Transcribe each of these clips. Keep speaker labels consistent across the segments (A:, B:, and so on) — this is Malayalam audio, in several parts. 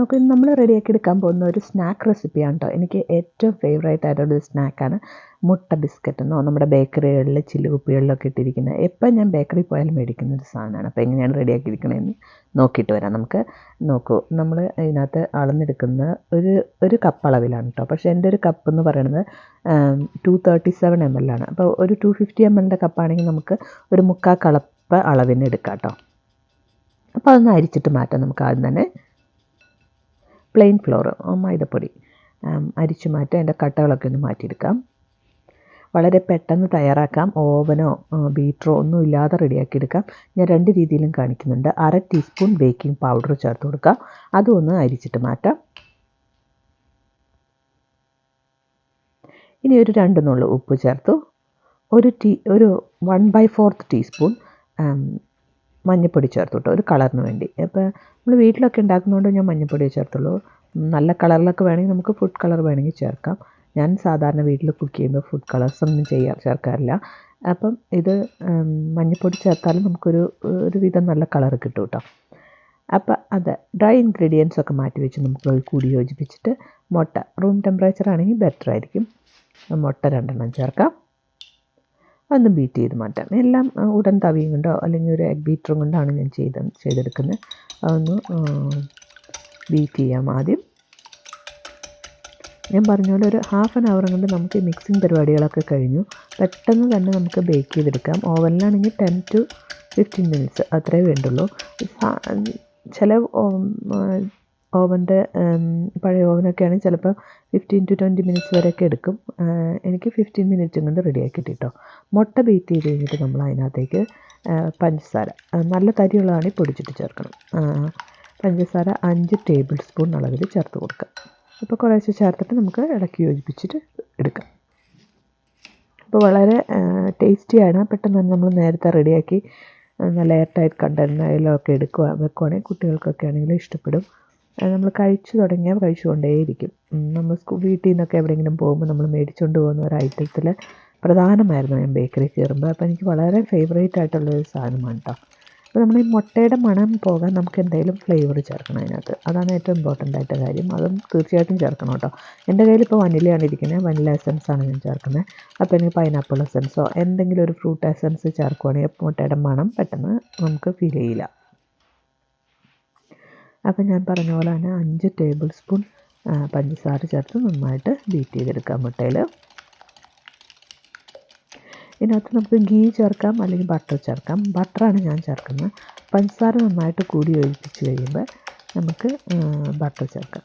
A: നമുക്ക് നമ്മൾ റെഡിയാക്കി എടുക്കാൻ പോകുന്ന ഒരു സ്നാക്ക് റെസിപ്പിയാണ് കേട്ടോ എനിക്ക് ഏറ്റവും ഫേവറേറ്റ് ആയിട്ടുള്ള ഒരു സ്നാക്കാണ് മുട്ട ബിസ്ക്കറ്റ് എന്നോ നമ്മുടെ ബേക്കറികളിൽ ചില്ലുകുപ്പികളിലൊക്കെ ഇട്ടിരിക്കുന്ന എപ്പോൾ ഞാൻ ബേക്കറി പോയാലും മേടിക്കുന്ന ഒരു സാധനമാണ്. അപ്പോൾ എങ്ങനെയാണ് റെഡിയാക്കിയിരിക്കണമെന്ന് നോക്കിയിട്ട് വരാം. നമുക്ക് നോക്കൂ നമ്മൾ ഇതിനകത്ത് അളന്നെടുക്കുന്ന ഒരു ഒരു കപ്പ് അളവിലാണ് കേട്ടോ പക്ഷേ എന്റെ ഒരു കപ്പ് എന്ന് പറയുന്നത് two thirty seven M L ആണ്. അപ്പോൾ ഒരു ടു ഫിഫ്റ്റി എം എല്ലിന്റെ കപ്പാണെങ്കിൽ നമുക്ക് ഒരു മുക്കാൽ കളപ്പ് അളവിന് എടുക്കാം കേട്ടോ അപ്പോൾ അതൊന്ന് അരിച്ചിട്ട് മാറ്റാം. നമുക്ക് ആദ്യം തന്നെ പ്ലെയിൻ ഫ്ലോർ മൈദപ്പൊടി അരിച്ചു മാറ്റാം അതിന്റെ കട്ടകളൊക്കെ ഒന്ന് മാറ്റിയെടുക്കാം. വളരെ പെട്ടെന്ന് തയ്യാറാക്കാം. ഓവനോ ബീറ്ററോ ഒന്നും ഇല്ലാതെ റെഡിയാക്കി എടുക്കാം ഞാൻ രണ്ട് രീതിയിലും കാണിക്കുന്നുണ്ട്. അര ടീസ്പൂൺ ബേക്കിംഗ് പൗഡർ ചേർത്ത് കൊടുക്കാം. അതൊന്ന് അരിച്ചിട്ട് മാറ്റാം. ഇനി ഒരു രണ്ട് നുള്ളു ഉപ്പ് ചേർത്തു. ഒരു ടീ ഒരു വൺ ബൈ ഫോർത്ത് ടീസ്പൂൺ മഞ്ഞൾപ്പൊടി ചേർത്തു കേട്ടോ ഒരു കളറിന് വേണ്ടി. അപ്പോൾ നമ്മൾ വീട്ടിലൊക്കെ ഉണ്ടാക്കുന്നതുകൊണ്ട് ഞാൻ മഞ്ഞൾപ്പൊടി ചേർത്തുള്ളൂ. നല്ല കളറിലൊക്കെ വേണമെങ്കിൽ നമുക്ക് ഫുഡ് കളർ വേണമെങ്കിൽ ചേർക്കാം. ഞാൻ സാധാരണ വീട്ടിൽ കുക്ക് ചെയ്യുമ്പോൾ ഫുഡ് കളേഴ്സ് ഒന്നും ചെയ്യാൻ ചേർക്കാറില്ല. അപ്പം ഇത് മഞ്ഞൾപ്പൊടി ചേർത്താലും നമുക്കൊരു ഒരു വിധം നല്ല കളർ കിട്ടും കേട്ടോ അപ്പോൾ അത് ഡ്രൈ ഇൻഗ്രീഡിയൻസ് ഒക്കെ മാറ്റി വെച്ച് നമുക്ക് കൂടി യോജിപ്പിച്ചിട്ട് മുട്ട റൂം ടെമ്പറേച്ചർ ആണെങ്കിൽ ബെറ്റർ ആയിരിക്കും. മുട്ട രണ്ടെണ്ണം ചേർക്കാം. ഒന്ന് ബീറ്റ് ചെയ്ത് മാറ്റാം. എല്ലാം ഉടൻ തവിയും കൊണ്ടോ അല്ലെങ്കിൽ ഒരു എഗ് ബീറ്ററും കൊണ്ടാണ് ഞാൻ ചെയ്ത് ചെയ്തെടുക്കുന്നത്. അതൊന്ന് ബീറ്റ് ചെയ്യാം ആദ്യം. ഞാൻ പറഞ്ഞ പോലെ ഒരു ഹാഫ് ആൻ അവർ കൊണ്ട് നമുക്ക് മിക്സിങ് പരിപാടികളൊക്കെ കഴിഞ്ഞു. പെട്ടെന്ന് തന്നെ നമുക്ക് ബേക്ക് ചെയ്തെടുക്കാം. ഓവനിലാണെങ്കിൽ ടെൻ ടു ഫിഫ്റ്റീൻ മിനിറ്റ്സ് അത്രേ വേണ്ടുള്ളൂ. ചില ഓവന്റെ പഴയ ഓവനൊക്കെ ആണെങ്കിൽ ചിലപ്പോൾ ഫിഫ്റ്റീൻ ടു ട്വന്റി മിനിറ്റ്സ് വരെയൊക്കെ എടുക്കും. എനിക്ക് ഫിഫ്റ്റീൻ മിനിറ്റ് കൊണ്ട് റെഡിയാക്കി കിട്ടോ മുട്ട ബീറ്റ് ചെയ്ത് കഴിഞ്ഞിട്ട് നമ്മൾ അതിനകത്തേക്ക് പഞ്ചസാര നല്ല തരിയുള്ളതാണെങ്കിൽ പൊടിച്ചിട്ട് ചേർക്കണം. പഞ്ചസാര അഞ്ച് ടേബിൾ സ്പൂൺ അളവിൽ ചേർത്ത് കൊടുക്കുക അപ്പോൾ കുറേശ്ശെ ചേർത്തിട്ട് നമുക്ക് ഇളക്കി യോജിപ്പിച്ചിട്ട് എടുക്കാം. അപ്പോൾ വളരെ ടേസ്റ്റിയാണ്. പെട്ടെന്ന് തന്നെ നമ്മൾ നേരത്തെ റെഡിയാക്കി നല്ല എയർ ടൈറ്റ് കണ്ടെയ്നറിലൊക്കെ എടുക്കുക വെക്കുവാണെങ്കിൽ കുട്ടികൾക്കൊക്കെ ആണെങ്കിലും ഇഷ്ടപ്പെടും. നമ്മൾ കഴിച്ചു തുടങ്ങിയാൽ കഴിച്ചുകൊണ്ടേയിരിക്കും. നമ്മൾ വീട്ടിൽ നിന്നൊക്കെ എവിടെയെങ്കിലും പോകുമ്പോൾ നമ്മൾ മേടിച്ചുകൊണ്ട് പോകുന്ന ഒരു ഐറ്റത്തിൽ പ്രധാനമായിരുന്നു ഞാൻ ബേക്കറി കയറുമ്പോൾ. അപ്പോൾ എനിക്ക് വളരെ ഫേവറേറ്റ് ആയിട്ടുള്ളൊരു സാധനമാണ് കേട്ടോ അപ്പോൾ നമ്മൾ ഈ മുട്ടയുടെ മണം പോകാൻ നമുക്ക് എന്തെങ്കിലും ഫ്ലേവർ ചേർക്കണം അതിനകത്ത്. അതാണ് ഏറ്റവും ഇമ്പോർട്ടന്റ് ആയിട്ട് കാര്യം. അതും തീർച്ചയായിട്ടും ചേർക്കണം കേട്ടോ എന്റെ കയ്യിൽ ഇപ്പോൾ വനിലയാണ് ഇരിക്കുന്നത്. വനില എസൻസ് ആണ് ഞാൻ ചേർക്കുന്നത്. അപ്പോൾ എനിക്ക് പൈനാപ്പിൾ എസൻസോ എന്തെങ്കിലും ഒരു ഫ്രൂട്ട് എസൻസ് ചേർക്കുവാണെങ്കിൽ മുട്ടയുടെ മണം പെട്ടെന്ന് നമുക്ക് ഫീൽ ചെയ്യില്ല. അപ്പോൾ ഞാൻ പറഞ്ഞ പോലെ തന്നെ അഞ്ച് ടേബിൾ സ്പൂൺ പഞ്ചസാര ചേർത്ത് നന്നായിട്ട് ബീറ്റ് ചെയ്തെടുക്കാം മുട്ടയിൽ. ഇതിനകത്ത് നമുക്ക് ഗീ ചേർക്കാം അല്ലെങ്കിൽ ബട്ടർ ചേർക്കാം. ബട്ടറാണ് ഞാൻ ചേർക്കുന്നത്. പഞ്ചസാര നന്നായിട്ട് കൂടി ഒഴിപ്പിച്ച് കഴിയുമ്പോൾ നമുക്ക് ബട്ടർ ചേർക്കാം.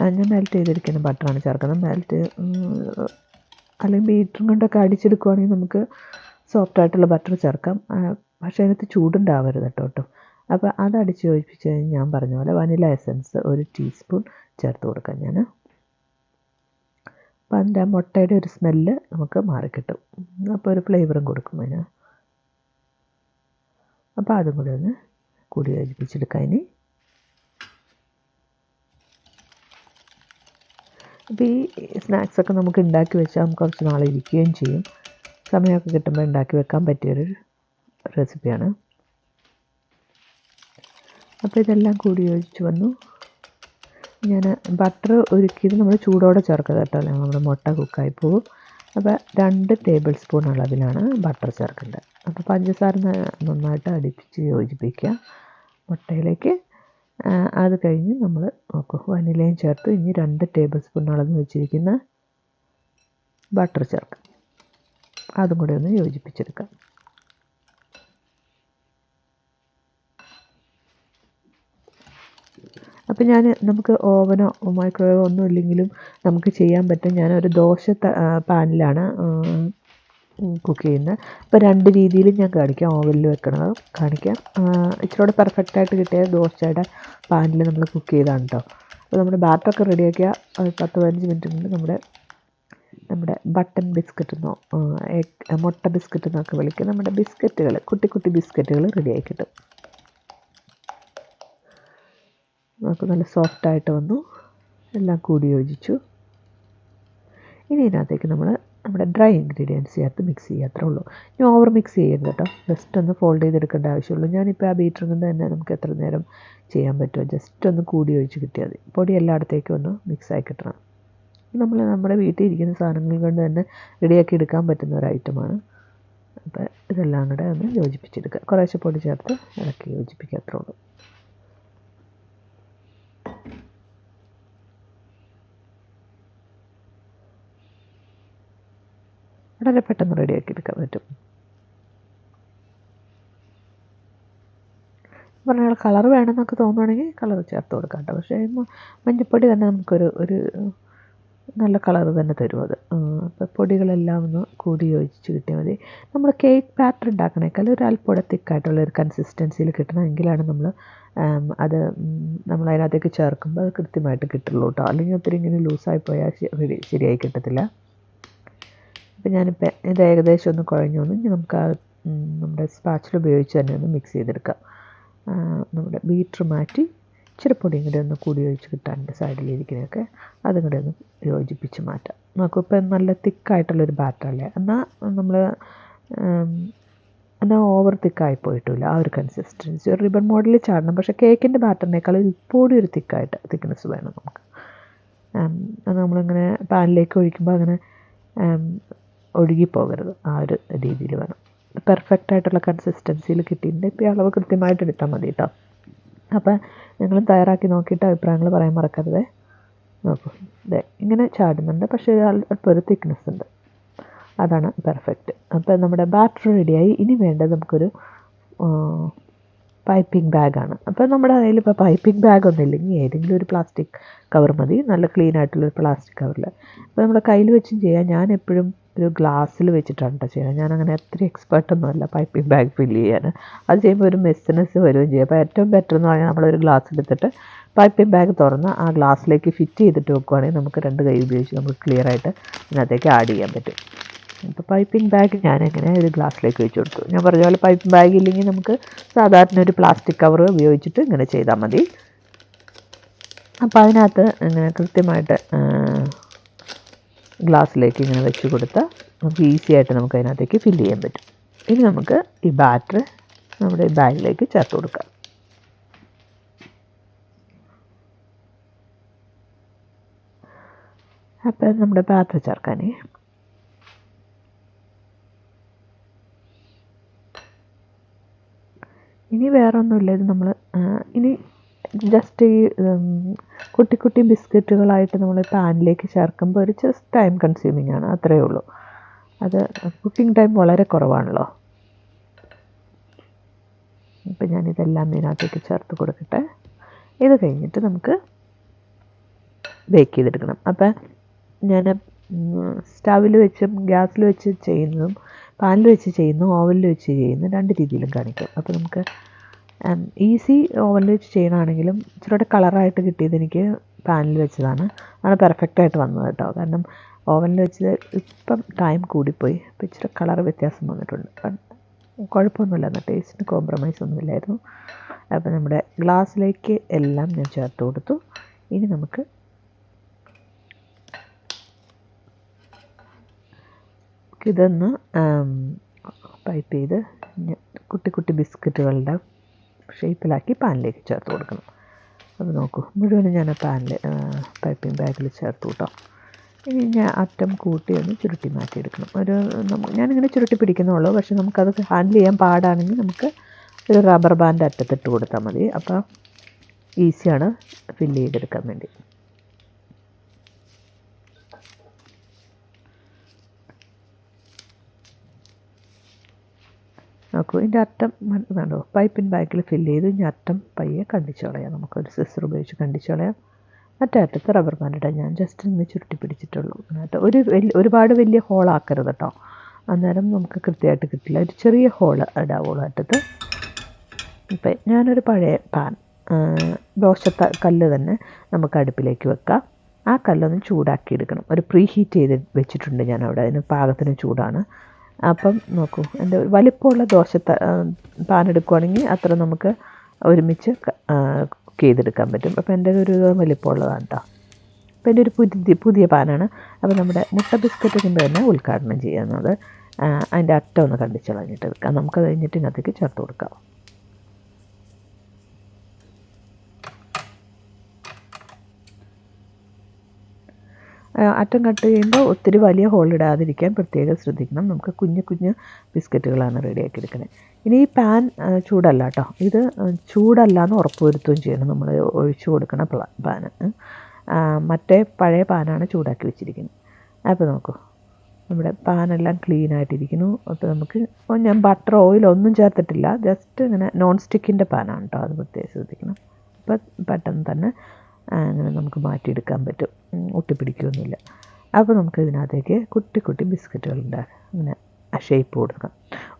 A: ഞാൻ മെൽറ്റ് ചെയ്തിരിക്കുന്ന ബട്ടറാണ് ചേർക്കുന്നത്. മെൽറ്റ് അല്ലെങ്കിൽ ബീറ്ററും കൊണ്ടൊക്കെ അടിച്ചെടുക്കുവാണെങ്കിൽ നമുക്ക് സോഫ്റ്റ് ആയിട്ടുള്ള ബട്ടർ ചേർക്കാം. പക്ഷേ അതിനകത്ത് ചൂടുണ്ടാവരുത് കേട്ടോ കേട്ടോ. അപ്പോൾ അത് അടിച്ച് യോജിപ്പിച്ച് കഴിഞ്ഞ് ഞാൻ പറഞ്ഞ പോലെ വനില എസൻസ് ഒരു ടീസ്പൂൺ ചേർത്ത് കൊടുക്കാം ഞാൻ അപ്പോൾ അതിന്റെ ആ മുട്ടയുടെ ഒരു സ്മെല്ല് നമുക്ക് മാറിക്കിട്ടും. അപ്പോൾ ഒരു ഫ്ലേവറും കൊടുക്കും അതിന്. അപ്പോൾ അതും കൂടി ഒന്ന് കൂടി യോജിപ്പിച്ചെടുക്കാം ഇനി. അപ്പോൾ ഈ സ്നാക്സൊക്കെ നമുക്ക് ഉണ്ടാക്കി വെച്ചാൽ കുറച്ച് നാളെ ഇരിക്കുകയും ചെയ്യും. സമയമൊക്കെ കിട്ടുമ്പോൾ ഉണ്ടാക്കി വെക്കാൻ പറ്റിയൊരു റെസിപ്പിയാണ് അപ്പോൾ ഇതെല്ലാം കൂടി യോജിച്ച് വന്നു. ഞാൻ ബട്ടർ ഒരുക്കിയത് നമ്മൾ ചൂടോടെ ചേർക്കുക കേട്ടോ. അല്ലെങ്കിൽ നമ്മുടെ മുട്ട കുക്കായി പോകും അപ്പോൾ രണ്ട് ടേബിൾ സ്പൂൺ അളവിലാണ് ബട്ടർ ചേർക്കേണ്ടത്. അപ്പോൾ പഞ്ചസാര നന്നായിട്ട് അടിപ്പിച്ച് യോജിപ്പിക്കുക മുട്ടയിലേക്ക്. അത് കഴിഞ്ഞ് നമ്മൾ നോക്കും വനിലയും ചേർത്ത്. ഇനി രണ്ട് ടേബിൾ സ്പൂൺ അളന്ന് വെച്ചിരിക്കുന്ന ബട്ടർ ചേർക്കാം. അതും കൂടി ഒന്ന് യോജിപ്പിച്ചെടുക്കാം. അപ്പോൾ ഞാൻ നമുക്ക് ഓവനോ മൈക്രോവേവോ ഒന്നും ഇല്ലെങ്കിലും നമുക്ക് ചെയ്യാൻ പറ്റും. ഞാനൊരു ദോശ പാനിലാണ് കുക്ക് ചെയ്യുന്നത് അപ്പോൾ രണ്ട് രീതിയിലും ഞാൻ കാണിക്കാം. ഓവനിൽ വെക്കണത് കാണിക്കാം. ഇച്ചിരി പെർഫെക്റ്റായിട്ട് കിട്ടിയ ദോശയുടെ പാനിൽ നമ്മൾ കുക്ക് ചെയ്താണ് കേട്ടോ അപ്പോൾ നമ്മുടെ ബാറ്ററൊക്കെ റെഡിയാക്കിയ പത്ത് പതിനഞ്ച് മിനിറ്റ് കൊണ്ട് നമ്മുടെ നമ്മുടെ ബട്ടൺ ബിസ്ക്കറ്റ് എന്നോ എഗ് മുട്ട ബിസ്ക്കറ്റ് എന്നൊക്കെ വിളിക്കുക നമ്മുടെ ബിസ്ക്കറ്റുകൾ കുട്ടി കുട്ടി ബിസ്ക്കറ്റുകൾ റെഡിയായി കിട്ടും. നമുക്ക് നല്ല സോഫ്റ്റായിട്ട് വന്നു. എല്ലാം കൂടി യോജിച്ചു. ഇനി ഇതിനകത്തേക്ക് നമ്മൾ നമ്മുടെ ഡ്രൈ ഇൻഗ്രീഡിയൻസ് ചേർത്ത് മിക്സ് ചെയ്യുക അത്രേ ഉള്ളൂ. ഇനി ഓവർ മിക്സ് ചെയ്യരുത് കേട്ടോ. ജസ്റ്റ് ഒന്ന് ഫോൾഡ് ചെയ്തെടുക്കേണ്ട ആവശ്യമുള്ളൂ. ഞാനിപ്പോൾ ആ ബീറ്ററിൽ നിന്ന് തന്നെ നമുക്ക് എത്ര നേരം ചെയ്യാൻ പറ്റുമോ? ജസ്റ്റ് ഒന്ന് കൂടി ഒഴിച്ച് കിട്ടിയാൽ മതി. പൊടി എല്ലായിടത്തേക്കും ഒന്ന് മിക്സായി കിട്ടണം. നമ്മൾ നമ്മുടെ വീട്ടിൽ ഇരിക്കുന്ന സാധനങ്ങൾ കൊണ്ട് തന്നെ റെഡിയാക്കി എടുക്കാൻ പറ്റുന്ന ഒരു ഐറ്റമാണ് അപ്പോൾ ഇതെല്ലാം കൂടെ ഒന്ന് യോജിപ്പിച്ചെടുക്കുക. കുറേശ്ശെ പൊടി ചേർത്ത് ഇളക്കി യോജിപ്പിക്കുക അത്രേ ഉള്ളൂ. വളരെ പെട്ടെന്ന് റെഡിയാക്കി എടുക്കാൻ പറ്റും. പറഞ്ഞാൽ കളർ വേണമെന്നൊക്കെ തോന്നുവാണെങ്കിൽ കളർ ചേർത്ത് കൊടുക്കാം പക്ഷേ മഞ്ഞപ്പൊടി തന്നെ നമുക്കൊരു ഒരു നല്ല കളർ തന്നെ തരും അത്. അപ്പോൾ പൊടികളെല്ലാം ഒന്ന് കൂടി യോജിച്ച് കിട്ടിയാൽ മതി. നമ്മൾ കേക്ക് ബാറ്റർ ഉണ്ടാക്കണേക്കാൾ ഒരു അല്പം തിക്കായിട്ടുള്ള ഒരു കൺസിസ്റ്റൻസിയിൽ കിട്ടണമെങ്കിലാണ് നമ്മൾ അത് നമ്മൾ അതിനകത്തേക്ക് ചേർക്കുമ്പോൾ അത് കൃത്യമായിട്ട് കിട്ടുള്ളൂ കേട്ടോ. അല്ലെങ്കിൽ ഒത്തിരി ഇങ്ങനെ ലൂസായി പോയാൽ ശരിയായി കിട്ടത്തില്ല. അപ്പം ഞാനിപ്പോൾ ഇത് ഏകദേശം ഒന്ന് കുഴഞ്ഞു വന്നു. നമുക്ക് ആ നമ്മുടെ സ്പാച്ചിൽ ഉപയോഗിച്ച് തന്നെ ഒന്ന് മിക്സ് ചെയ്തെടുക്കാം. നമ്മുടെ ബീറ്റർ മാറ്റി ഇച്ചിരി പൊടിയും കൂടി ഒന്ന് കൂടി ഒഴിച്ച് കിട്ടാനുണ്ട് സൈഡിലിരിക്കുന്നതൊക്കെ. അതും കൂടെ ഒന്ന് യോജിപ്പിച്ച് മാറ്റാം. നമുക്കിപ്പോൾ നല്ല തിക്കായിട്ടുള്ളൊരു ബാറ്ററല്ലേ എന്നാൽ നമ്മൾ എന്നാൽ ഓവർ തിക്കായി പോയിട്ടില്ല. ആ ഒരു കൺസിസ്റ്റൻസി ഒരു റിബൺ മോഡലിൽ ചാടണം. പക്ഷേ കേക്കിന്റെ ബാറ്ററിനേക്കാൾ ഇപ്പോഴും ഒരു തിക്കായിട്ട് തിക്നെസ് വേണം നമുക്ക്. അത് നമ്മളിങ്ങനെ പാനിലേക്ക് ഒഴിക്കുമ്പോൾ അങ്ങനെ ഒഴുകിപ്പോകരുത് ആ ഒരു രീതിയിൽ വേണം. പെർഫെക്റ്റ് ആയിട്ടുള്ള കൺസിസ്റ്റൻസിയിൽ കിട്ടിയിട്ടുണ്ട്. ഇപ്പോൾ അളവ് കൃത്യമായിട്ട് എടുത്താൽ മതി കേട്ടോ അപ്പോൾ നിങ്ങൾ തയ്യാറാക്കി നോക്കിയിട്ട് അഭിപ്രായങ്ങൾ പറയാൻ മറക്കരുത്. നോക്കൂ. ഇതെ ഇങ്ങനെ ചാടുന്നുണ്ട്. പക്ഷേ അല്പം ഒരു തിക്നെസ് ഉണ്ട്. അതാണ് പെർഫെക്റ്റ് അപ്പോൾ നമ്മുടെ ബാറ്റർ റെഡിയായി ഇനി വേണ്ടത് നമുക്കൊരു പൈപ്പിംഗ് ബാഗാണ് അപ്പോൾ നമ്മുടെ കയ്യിൽ ഇപ്പോൾ പൈപ്പിംഗ് ബാഗ് ഒന്നും ഇല്ലെങ്കിൽ ഏതെങ്കിലും ഒരു പ്ലാസ്റ്റിക് കവർ മതി. നല്ല ക്ലീൻ ആയിട്ടുള്ള ഒരു പ്ലാസ്റ്റിക് കവറിൽ അപ്പോൾ നമ്മുടെ കയ്യിൽ വെച്ചും ചെയ്യാം. ഞാൻ എപ്പോഴും ഒരു ഗ്ലാസ്സിൽ വെച്ചിട്ടാണ് കേട്ടോ ചെയ്യുന്നത്. ഞാനങ്ങനെ അത്ര എക്സ്പേർട്ടൊന്നുമല്ല പൈപ്പിംഗ് ബാഗ് ഫില്ല് ചെയ്യാൻ. അത് ചെയ്യുമ്പോൾ ഒരു മെസ്സിനെസ് വരികയും ചെയ്യും. അപ്പോൾ ഏറ്റവും ബെറ്റർ എന്ന് പറഞ്ഞാൽ നമ്മളൊരു ഗ്ലാസ് എടുത്തിട്ട് പൈപ്പിംഗ് ബാഗ് തുറന്ന് ആ ഗ്ലാസ്സിലേക്ക് ഫിറ്റ് ചെയ്തിട്ട് വെക്കുവാണെങ്കിൽ നമുക്ക് രണ്ട് കൈ ഉപയോഗിച്ച് നമുക്ക് ക്ലിയർ ആയിട്ട് അതിനകത്തേക്ക് ആഡ് ചെയ്യാൻ പറ്റും. ഇപ്പോൾ പൈപ്പിംഗ് ബാഗ് ഞാൻ എങ്ങനെ ഒരു ഗ്ലാസ്സിലേക്ക് വെച്ച് കൊടുത്തു. ഞാൻ പറഞ്ഞ പോലെ പൈപ്പിംഗ് ബാഗ് ഇല്ലെങ്കിൽ നമുക്ക് സാധാരണ ഒരു പ്ലാസ്റ്റിക് കവർ ഉപയോഗിച്ചിട്ട് ഇങ്ങനെ ചെയ്താൽ മതി. അപ്പോൾ അതിനകത്ത് ഇങ്ങനെ കൃത്യമായിട്ട് ഗ്ലാസ്സിലേക്ക് ഇങ്ങനെ വെച്ച് കൊടുത്താൽ നമുക്ക് ഈസി ആയിട്ട് നമുക്ക് അതിനകത്തേക്ക് ഫില്ല് ചെയ്യാൻ പറ്റും. ഇനി നമുക്ക് ഈ ബാറ്റർ നമ്മുടെ ബാഗിലേക്ക് ചേർത്ത് കൊടുക്കാം. അപ്പോൾ നമ്മുടെ ബാറ്റർ ചേർക്കാനേ. ഇനി വേറൊന്നുമില്ല ഇത് നമ്മൾ ഇനി ജസ്റ്റ് ഈ കുട്ടി കുട്ടി ബിസ്ക്കറ്റുകളായിട്ട് നമ്മൾ പാനിലേക്ക് ചേർക്കുമ്പോൾ ഒരു ജസ്റ്റ് ടൈം കൺസ്യൂമിങ് ആണ് അത്രയേ ഉള്ളൂ. അത് കുക്കിംഗ് ടൈം വളരെ കുറവാണല്ലോ. ഇപ്പം ഞാനിതെല്ലാം ഇതിനകത്തേക്ക് ചേർത്ത് കൊടുക്കട്ടെ. ഇത് കഴിഞ്ഞിട്ട് നമുക്ക് ബേക്ക് ചെയ്തെടുക്കണം. അപ്പം ഞാൻ സ്റ്റവിൽ വെച്ചും ഗ്യാസിൽ വെച്ച് ചെയ്യുന്നതും പാനിൽ വെച്ച് ചെയ്യുന്നതും ഓവനിൽ വെച്ച് ചെയ്യുന്നതും രണ്ട് രീതിയിലും കാണിക്കും. അപ്പോൾ നമുക്ക് ഈസി ഓവനിൽ വെച്ച് ചെയ്യണമാണെങ്കിലും ഇച്ചിരി കളറായിട്ട് കിട്ടിയത് എനിക്ക് പാനിൽ വെച്ചതാണ്. ആണ് പെർഫെക്റ്റായിട്ട് വന്നത് കേട്ടോ. കാരണം ഓവനിൽ വെച്ച് ഇപ്പം ടൈം കൂടിപ്പോയി. അപ്പോൾ ഇച്ചിരി കളർ വ്യത്യാസം വന്നിട്ടുണ്ട്. അപ്പം കുഴപ്പമൊന്നുമില്ല. എന്നാൽ ടേസ്റ്റിന് കോംപ്രമൈസ് ഒന്നുമില്ലായിരുന്നു. അപ്പോൾ നമ്മുടെ ഗ്ലാസ്സിലേക്ക് എല്ലാം ഞാൻ ചേർത്ത് കൊടുത്തു. ഇനി നമുക്ക് ഇതൊന്ന് പൈപ്പ് ചെയ്ത് കുട്ടി കുട്ടി ബിസ്ക്കറ്റുകളുടെ ഷേപ്പിലാക്കി പാനിലേക്ക് ചേർത്ത് കൊടുക്കണം. അത് നോക്കൂ. മുഴുവനും ഞാൻ പാനിൽ പൈപ്പിംഗ് ബാഗിൽ ചേർത്ത് കൂട്ടാം ഇനി ഞാൻ അറ്റം കൂട്ടി ഒന്ന് ചുരുട്ടി മാറ്റിയെടുക്കണം. ഒരു ഞാനിങ്ങനെ ചുരുട്ടി പിടിക്കുന്നുള്ളൂ പക്ഷെ നമുക്കത് ഹാൻഡിൽ ചെയ്യാൻ പാടാണെങ്കിൽ നമുക്ക് ഒരു റബ്ബർ ബാൻഡ് അറ്റത്തിട്ട് കൊടുത്താൽ മതി. അപ്പോൾ ഈസിയാണ് ഫില്ല് ചെയ്തെടുക്കാൻ വേണ്ടി. നോക്കൂ. ഇതിന്റെ അറ്റം കണ്ടോ? പൈപ്പിൻ ബാക്കിൽ ഫില്ല് ചെയ്ത് ഇനി അറ്റം പയ്യെ കണ്ടിച്ച് കളയാം നമുക്കൊരു സിസർ ഉപയോഗിച്ച് കണ്ടിച്ച് കളയാം മറ്റേ അറ്റത്ത് റബ്ബർ ബാൻഡ് ഇടാം. ഞാൻ ജസ്റ്റ് ഒന്ന് ചുരുട്ടി പിടിച്ചിട്ടുള്ളൂ. എന്നിട്ട് ഒരു വലിയ ഒരുപാട് വലിയ ഹോളാക്കരുത് കേട്ടോ അന്നേരം നമുക്ക് കൃത്യമായിട്ട് കിട്ടില്ല. ഒരു ചെറിയ ഹോൾ ഇടാവുള്ളൂ അറ്റത്ത്. ഇപ്പം ഞാനൊരു പഴയ പാൻ ദോശ ത- കല്ല് തന്നെ നമുക്ക് അടുപ്പിലേക്ക് വെക്കാം. ആ കല്ലൊന്ന് ചൂടാക്കി എടുക്കണം ഒരു പ്രീ ഹീറ്റ് ചെയ്ത് വെച്ചിട്ടുണ്ട് ഞാൻ അവിടെ അതിന് പാകത്തിന് ചൂടാണ്. അപ്പം നോക്കൂ എന്റെ വലിപ്പമുള്ള ദോശ പാൻ എടുക്കുവാണെങ്കിൽ അത്ര നമുക്ക് ഒരുമിച്ച് കുക്ക് ചെയ്തെടുക്കാൻ പറ്റും. അപ്പോൾ എന്റെ ഒരു വലിപ്പമുള്ളതാണ് കേട്ടോ അപ്പോൾ എന്റെ ഒരു പുതിയ പുതിയ പാനാണ്. അപ്പോൾ നമ്മുടെ മുട്ട ബിസ്ക്കറ്റ് കൊണ്ട് തന്നെ ഉദ്ഘാടനം ചെയ്യുന്നത്. അതിന്റെ അറ്റം ഒന്ന് കണ്ടിച്ച് കളഞ്ഞിട്ട് എടുക്കാം നമുക്ക് കഴിഞ്ഞിട്ട് ഇതിനകത്തേക്ക് ചേർത്ത് കൊടുക്കാം. അറ്റം കട്ട് ചെയ്യുമ്പോൾ ഒത്തിരി വലിയ ഹോൾ ഇടാതിരിക്കാൻ പ്രത്യേകം ശ്രദ്ധിക്കണം. നമുക്ക് കുഞ്ഞു കുഞ്ഞു ബിസ്ക്കറ്റുകളാണ് റെഡിയാക്കി എടുക്കുന്നത്. ഇനി ഈ പാൻ ചൂടല്ല കേട്ടോ. ഇത് ചൂടല്ല എന്ന് ഉറപ്പ് വരുത്തുകയും ചെയ്യണം. നമ്മൾ ഒഴിച്ചു കൊടുക്കണ പാന് മറ്റേ പഴയ പാനാണ് ചൂടാക്കി വെച്ചിരിക്കുന്നത്. അപ്പോൾ നോക്കൂ. നമ്മുടെ പാനെല്ലാം ക്ലീൻ ആയിട്ടിരിക്കുന്നു. അപ്പോൾ നമുക്ക് ഇപ്പോൾ ഞാൻ ബട്ടർ ഓയിൽ ഒന്നും ചേർത്തിട്ടില്ല. ജസ്റ്റ് ഇങ്ങനെ നോൺ സ്റ്റിക്കിന്റെ പാനാണ് കേട്ടോ. അത് പ്രത്യേകം ശ്രദ്ധിക്കണം. അപ്പോൾ പെട്ടെന്ന് തന്നെ അങ്ങനെ നമുക്ക് മാറ്റിയെടുക്കാൻ പറ്റും. ഒട്ടിപ്പിടിക്കുകയൊന്നുമില്ല അപ്പോൾ നമുക്ക് ഇതിനകത്തേക്ക് കുട്ടി കുട്ടി ബിസ്ക്കറ്റുകൾ ഉണ്ടാക്കാം. അങ്ങനെ ആ ഷേപ്പ് കൊടുക്കാം.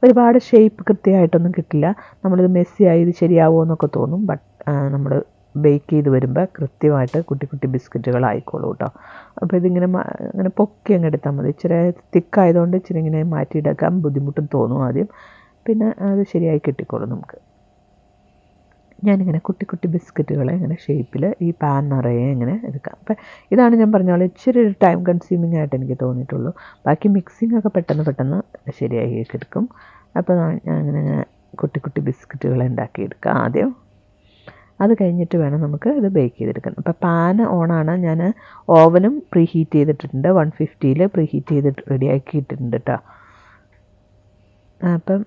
A: ഒരുപാട് ഷേപ്പ് കൃത്യമായിട്ടൊന്നും കിട്ടില്ല. നമ്മളിത് മെസ്സിയായി ഇത് ശരിയാവുമോ എന്നൊക്കെ തോന്നും. ബട്ട് നമ്മൾ ബേക്ക് ചെയ്ത് വരുമ്പോൾ കൃത്യമായിട്ട് കുട്ടി കുട്ടി ബിസ്ക്കറ്റുകൾ ആയിക്കോളൂ കേട്ടോ അപ്പോൾ ഇതിങ്ങനെ അങ്ങനെ പൊക്കി അങ്ങ് എടുത്താൽ മതി. ഇച്ചിരി തിക്കായതുകൊണ്ട് ഇച്ചിരി ഇങ്ങനെ മാറ്റിയെടുക്കാൻ ബുദ്ധിമുട്ടും തോന്നും ആദ്യം. പിന്നെ അത് ശരിയായി കിട്ടിക്കോളും നമുക്ക്. ഞാനിങ്ങനെ കുട്ടി കുട്ടി ബിസ്ക്കറ്റുകളെ ഇങ്ങനെ ഷേപ്പിൽ ഈ പാൻ നിറയെ ഇങ്ങനെ എടുക്കാം. അപ്പം ഇതാണ് ഞാൻ പറഞ്ഞ പോലെ ഇച്ചിരി ഒരു ടൈം കൺസ്യൂമിങ് ആയിട്ട് എനിക്ക് തോന്നിയിട്ടുള്ളൂ. ബാക്കി മിക്സിംഗ് ഒക്കെ പെട്ടെന്ന് പെട്ടെന്ന് ശരിയായി എടുക്കും. അപ്പോൾ ഞാൻ ഇങ്ങനെ കുട്ടി കുട്ടി ബിസ്ക്കറ്റുകൾ ഉണ്ടാക്കിയെടുക്കുക ആദ്യം. അത് കഴിഞ്ഞിട്ട് വേണം നമുക്ക് ഇത് ബേക്ക് ചെയ്തെടുക്കാൻ. അപ്പോൾ പാൻ ഓണാണ് ഞാൻ ഓവനും പ്രീ ഹീറ്റ് ചെയ്തിട്ടുണ്ട്. വൺ ഫിഫ്റ്റിയിൽ പ്രീ ഹീറ്റ് ചെയ്തിട്ട് റെഡിയാക്കിയിട്ടുണ്ട് കേട്ടോ അപ്പം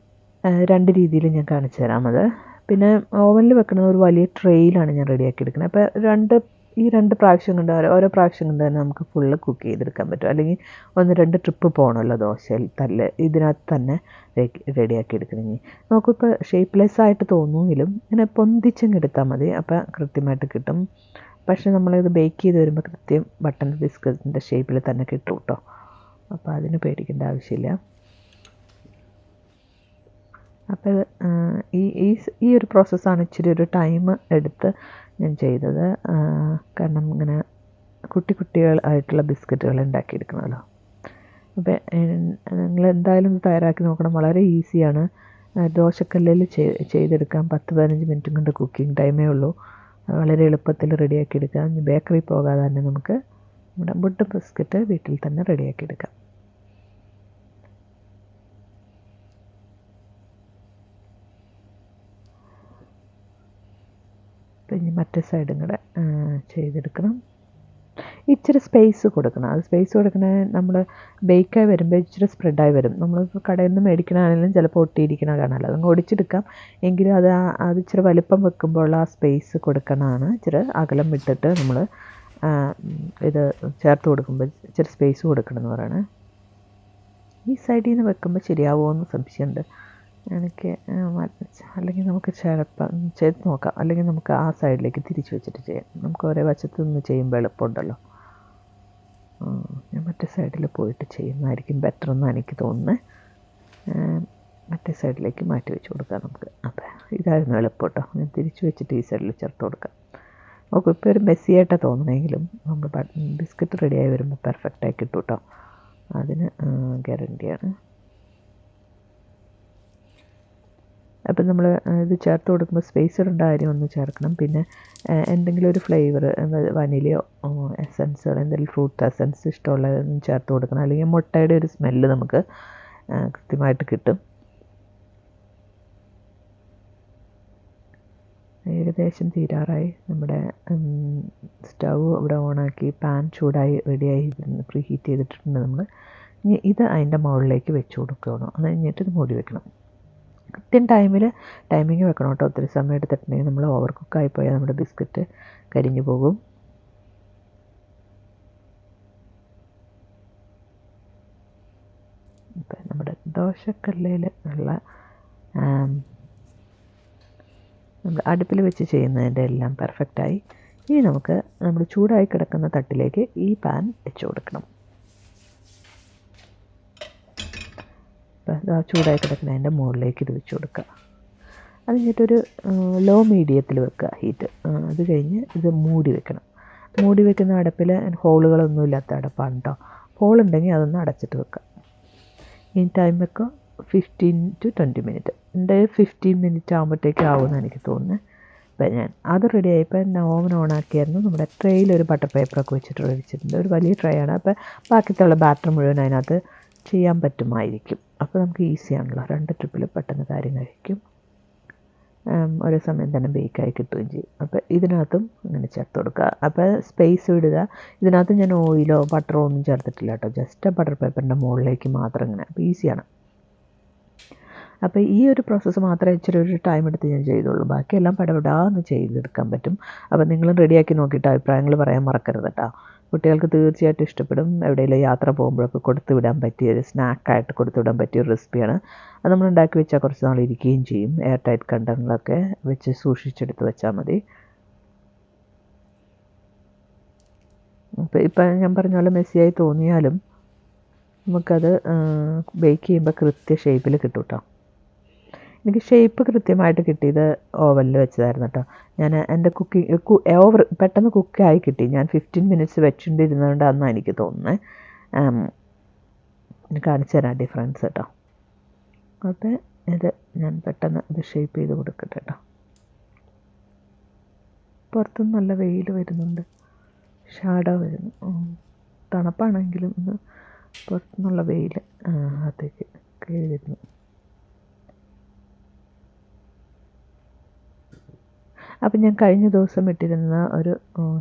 A: രണ്ട് രീതിയിൽ ഞാൻ കാണിച്ചു തരാം അത്. പിന്നെ ഓവനിൽ വെക്കുന്ന ഒരു വലിയ ട്രെയിലാണ് ഞാൻ റെഡിയാക്കി എടുക്കുന്നത് അപ്പോൾ രണ്ട് ഈ രണ്ട് പ്രാവശ്യം കൊണ്ട് ഓരോ പ്രാവശ്യം കൊണ്ട് തന്നെ നമുക്ക് ഫുള്ള് കുക്ക് ചെയ്തെടുക്കാൻ പറ്റും. അല്ലെങ്കിൽ ഒന്ന് രണ്ട് ട്രിപ്പ് പോകണമല്ലോ ദോശയിൽ തല്ല് ഇതിനകത്ത് തന്നെ റെഡിയാക്കി എടുക്കണമെങ്കിൽ നമുക്കിപ്പോൾ ഷേപ്പ്ലെസ് ആയിട്ട് തോന്നുമെങ്കിലും ഇങ്ങനെ പൊന്തിച്ചങ്ങ് എടുത്താൽ മതി. അപ്പോൾ കൃത്യമായിട്ട് കിട്ടും. പക്ഷേ നമ്മളിത് ബേക്ക് ചെയ്ത് വരുമ്പോൾ കൃത്യം ബട്ടൺ ബിസ്ക്കറ്റിന്റെ ഷേപ്പിൽ തന്നെ കിട്ടും കേട്ടോ അപ്പോൾ അതിന് പേടിക്കേണ്ട ആവശ്യമില്ല. അപ്പോൾ ഈ ഈ ഈ ഒരു പ്രോസസ്സാണ് ഇച്ചിരി ഒരു ടൈം എടുത്ത് ഞാൻ ചെയ്തത്. കാരണം ഇങ്ങനെ കുട്ടി കുട്ടികൾ ആയിട്ടുള്ള ബിസ്ക്കറ്റുകൾ ഉണ്ടാക്കിയെടുക്കണമല്ലോ. അപ്പോൾ നിങ്ങൾ എന്തായാലും തയ്യാറാക്കി നോക്കണം. വളരെ ഈസിയാണ്. ദോശക്കല്ലിൽ ചെയ്തെടുക്കാം. പത്ത് പതിനഞ്ച് മിനിറ്റും കൊണ്ട് കുക്കിംഗ് ടൈമേ ഉള്ളൂ. വളരെ എളുപ്പത്തിൽ റെഡിയാക്കി എടുക്കാം ബേക്കറി പോകാതെ തന്നെ നമുക്ക് നമ്മുടെ ബുഡ് ബിസ്ക്കറ്റ് വീട്ടിൽ തന്നെ റെഡിയാക്കി എടുക്കാം പിന്നെ മറ്റേ സൈഡും കൂടെ ചെയ്തെടുക്കണം. ഇച്ചിരി സ്പേസ് കൊടുക്കണം. അത് സ്പേസ് കൊടുക്കണേ നമ്മൾ ബേക്കായി വരുമ്പോൾ ഇച്ചിരി സ്പ്രെഡായി വരും. നമ്മൾ കടയിൽ നിന്ന് മേടിക്കണമാണെങ്കിലും ചിലപ്പോൾ ഒട്ടിയിരിക്കണ കാണാമല്ലോ അതങ്ങ് ഒടിച്ചെടുക്കാം. എങ്കിലും അത് അത് ഇച്ചിരി വലിപ്പം വെക്കുമ്പോൾ ആ സ്പേസ് കൊടുക്കണമാണ് ഇച്ചിരി അകലം വിട്ടിട്ട് നമ്മൾ ഇത് ചേർത്ത് കൊടുക്കുമ്പോൾ ഇച്ചിരി സ്പേസ് കൊടുക്കണമെന്ന് പറയണേ. ഈ സൈഡിൽ നിന്ന് വെക്കുമ്പോൾ ശരിയാവുമോ എന്ന് സംശയമുണ്ട്. എനിക്ക് അല്ലെങ്കിൽ നമുക്ക് ചിലപ്പം ചെയ്ത് നോക്കാം. അല്ലെങ്കിൽ നമുക്ക് ആ സൈഡിലേക്ക് തിരിച്ച് വെച്ചിട്ട് ചെയ്യാം. നമുക്ക് ഒരേ വശത്ത് നിന്ന് ചെയ്യുമ്പോൾ എളുപ്പമുണ്ടല്ലോ. ഞാൻ മറ്റേ സൈഡിൽ പോയിട്ട് ചെയ്യുന്നതായിരിക്കും ബെറ്റർ എന്നാണ് എനിക്ക് തോന്നുന്നത് മറ്റേ സൈഡിലേക്ക് മാറ്റി വെച്ച് കൊടുക്കാം നമുക്ക്. അപ്പോൾ ഇതായിരുന്നു എളുപ്പം കേട്ടോ ഞാൻ തിരിച്ച് വെച്ചിട്ട് ഈ സൈഡിൽ ചേർത്ത് കൊടുക്കാം. നമുക്ക് ഇപ്പോൾ ഒരു മെസ്സിയായിട്ടാണ് തോന്നണമെങ്കിലും നമ്മൾ ബിസ്ക്കറ്റ് റെഡിയായി വരുമ്പോൾ പെർഫെക്റ്റായി കിട്ടും കേട്ടോ അതിന് ഗ്യാരണ്ടിയാണ് അപ്പം നമ്മൾ ഇത് ചേർത്ത് കൊടുക്കുമ്പോൾ സ്പേസ് ഇടേണ്ട കാര്യം ഒന്ന് ചേർക്കണം. പിന്നെ എന്തെങ്കിലും ഒരു ഫ്ലേവർ വനിലയോ എസൻസോ എന്തെങ്കിലും ഫ്രൂട്ട് എസൻസ് ഇഷ്ടമുള്ളതൊന്നും ചേർത്ത് കൊടുക്കണം. അല്ലെങ്കിൽ മുട്ടയുടെ ഒരു സ്മെല്ല് നമുക്ക് കൃത്യമായിട്ട് കിട്ടും. ഏകദേശം തീരാറായി. നമ്മുടെ സ്റ്റൗ ഇവിടെ ഓണാക്കി പാൻ ചൂടായി റെഡിയായി പ്രീ ഹീറ്റ് ചെയ്തിട്ടുണ്ട് നമ്മൾ. ഇനി ഇത് അതിന്റെ മുകളിലേക്ക് വെച്ച് കൊടുക്കണം അത് കഴിഞ്ഞിട്ട് ഇത് മൂടി വെക്കണം. കൃത്യം ടൈമിൽ ടൈമിങ് വെക്കണം കേട്ടോ. ഒത്തിരി സമയം എടുത്തിട്ടുണ്ടെങ്കിൽ നമ്മൾ ഓവർ കുക്കായി പോയാൽ നമ്മുടെ ബിസ്ക്കറ്റ് കരിഞ്ഞു പോകും. നമ്മുടെ ദോശക്കല്ലിൽ ഉള്ള നമ്മൾ അടുപ്പിൽ വെച്ച് ചെയ്യുന്നതിന്റെ എല്ലാം പെർഫെക്റ്റായി ഇനി നമുക്ക് നമ്മൾ ചൂടായി കിടക്കുന്ന തട്ടിലേക്ക് ഈ പാൻ വെച്ച് കൊടുക്കണം. അപ്പോൾ ചൂടായി കിടക്കുന്ന അതിന്റെ മുകളിലേക്ക് ഇത് വെച്ച് കൊടുക്കുക. അത് കഴിഞ്ഞിട്ടൊരു ലോ മീഡിയത്തിൽ വെക്കുക ഹീറ്റ് അത് കഴിഞ്ഞ് ഇത് മൂടി വെക്കണം. മൂടി വെക്കുന്ന അടപ്പിൽ ഹോളുകളൊന്നും ഇല്ലാത്ത അടപ്പാണ് കേട്ടോ ഹോളുണ്ടെങ്കിൽ അതൊന്ന് അടച്ചിട്ട് വെക്കുക. ഈ ടൈം വെക്കുക ഫിഫ്റ്റീൻ ടു ട്വന്റി മിനിറ്റ് എന്തായാലും ഫിഫ്റ്റീൻ മിനിറ്റ് ആകുമ്പോഴത്തേക്ക് ആവുമെന്ന് എനിക്ക് തോന്നുന്നത് അപ്പം ഞാൻ അത് റെഡി ആയപ്പോൾ ഞാൻ ഓവൻ ഓൺ ആക്കിയായിരുന്നു. നമ്മുടെ ട്രേയിൽ ഒരു ബട്ടർ പേപ്പറൊക്കെ വെച്ചിട്ട് വെച്ചിട്ടുണ്ട്. ഒരു വലിയ ട്രേ ആണ്. അപ്പോൾ ബാക്കിയുള്ള ബാറ്റർ മുഴുവൻ അതിനകത്ത് ചെയ്യാൻ പറ്റുമായിരിക്കും. അപ്പോൾ നമുക്ക് ഈസിയാണല്ലോ രണ്ട് ട്രിപ്പിൽ പെട്ടെന്ന് കാര്യം കഴിക്കും. ഒരേ സമയം തന്നെ ബേക്കായി കിട്ടുകയും ചെയ്യും. അപ്പോൾ ഇതിനകത്തും അങ്ങനെ ചേർത്ത് കൊടുക്കുക. അപ്പോൾ സ്പേസ് വിടുക ഇതിനകത്ത് ഞാൻ ഓയിലോ ബട്ടറോ ഒന്നും ചേർത്തിട്ടില്ല കേട്ടോ. ജസ്റ്റ് ബട്ടർ പേപ്പറിന്റെ മുകളിലേക്ക് മാത്രം ഇങ്ങനെ. അപ്പോൾ ഈസിയാണ് അപ്പോൾ ഈ ഒരു പ്രോസസ്സ് മാത്രമേ ഇച്ചിരി ഒരു ടൈം എടുത്ത് ഞാൻ ചെയ്തുള്ളൂ. ബാക്കിയെല്ലാം പടപെടാന്ന് ചെയ്തെടുക്കാൻ പറ്റും. അപ്പോൾ നിങ്ങളും റെഡിയാക്കി നോക്കിയിട്ട് അഭിപ്രായങ്ങൾ പറയാൻ മറക്കരുത് കേട്ടോ. കുട്ടികൾക്ക് തീർച്ചയായിട്ടും ഇഷ്ടപ്പെടും. എവിടെയെങ്കിലും യാത്ര പോകുമ്പോഴൊക്കെ കൊടുത്തു വിടാൻ പറ്റിയ ഒരു സ്നാക്കായിട്ട് കൊടുത്തു വിടാൻ പറ്റിയ ഒരു റെസിപ്പിയാണ് അത് നമ്മൾ ഉണ്ടാക്കി വെച്ചാൽ കുറച്ച് നാൾ ഇരിക്കുകയും ചെയ്യും. എയർ ടൈറ്റ് കണ്ടങ്ങളൊക്കെ വെച്ച് സൂക്ഷിച്ചെടുത്ത് വെച്ചാൽ മതി. അപ്പോൾ ഇപ്പം ഞാൻ പറഞ്ഞ പോലെ മെസ്സിയായി തോന്നിയാലും നമുക്കത് ബേക്ക് ചെയ്യുമ്പോൾ കൃത്യ ഷേപ്പിൽ കിട്ടും കേട്ടോ എനിക്ക് ഷേപ്പ് കൃത്യമായിട്ട് കിട്ടിയത് ഓവനിൽ വെച്ചതായിരുന്നു കേട്ടോ ഞാൻ എന്റെ കുക്കിംഗ് ഓവർ പെട്ടെന്ന് കുക്കായി കിട്ടി. ഞാൻ ഫിഫ്റ്റീൻ മിനിറ്റ്സ് വെച്ചിട്ടിരുന്നതുകൊണ്ടാണെന്നാണ് എനിക്ക് തോന്നുന്നത് കാണിച്ചു തരാം ഡിഫറൻസ് കേട്ടോ അപ്പോൾ ഇത് ഞാൻ പെട്ടെന്ന് ഇത് ഷേപ്പ് ചെയ്ത് കൊടുക്കട്ടെ കേട്ടോ പുറത്തുനിന്ന് നല്ല വെയിൽ വരുന്നുണ്ട്. ഷാഡോ വരുന്നു. തണുപ്പാണെങ്കിലും ഇന്ന് പുറത്തുനിന്നുള്ള വെയിൽ അകത്തേക്ക് കയറി അപ്പം ഞാൻ കഴിഞ്ഞ ദിവസം ഇട്ടിരുന്ന ഒരു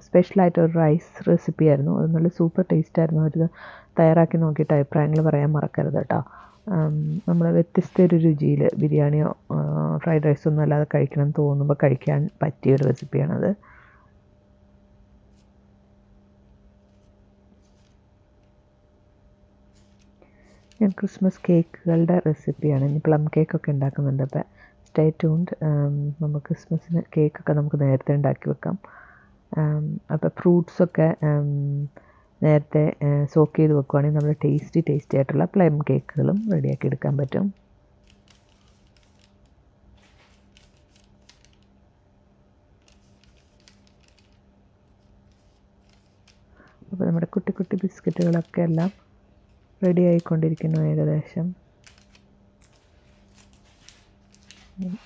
A: സ്പെഷ്യലായിട്ട് ഒരു റൈസ് റെസിപ്പി ആയിരുന്നു. അത് നല്ല സൂപ്പർ ടേസ്റ്റ് ആയിരുന്നു. അവർ തയ്യാറാക്കി നോക്കിയിട്ട് അഭിപ്രായങ്ങൾ പറയാൻ മറക്കരുത് കേട്ടോ. നമ്മൾ വ്യത്യസ്ത ഒരു രുചിയിൽ ബിരിയാണിയോ ഫ്രൈഡ് റൈസോ ഒന്നും അല്ലാതെ കഴിക്കണം തോന്നുമ്പോൾ കഴിക്കാൻ പറ്റിയ ഒരു റെസിപ്പിയാണത് ഞാൻ ക്രിസ്മസ് കേക്കുകളുടെ റെസിപ്പിയാണ് ഇനി പ്ലം കേക്കൊക്കെ ഉണ്ടാക്കുന്നുണ്ട് അപ്പോൾ സ്റ്റേ ട്യൂൺഡ് നമുക്ക് ക്രിസ്മസിന് കേക്കൊക്കെ നമുക്ക് നേരത്തെ ഉണ്ടാക്കി വെക്കാം. അപ്പോൾ ഫ്രൂട്ട്സൊക്കെ നേരത്തെ സോക്ക് ചെയ്ത് വെക്കുവാണെങ്കിൽ നമ്മൾ ടേസ്റ്റി ടേസ്റ്റി ആയിട്ടുള്ള പ്ലം കേക്കുകളും റെഡിയാക്കി എടുക്കാൻ പറ്റും. അപ്പോൾ നമ്മുടെ കുട്ടി കുട്ടി ബിസ്ക്കറ്റുകളൊക്കെ എല്ലാം റെഡി ആയിക്കൊണ്ടിരിക്കുന്നു ഏകദേശം.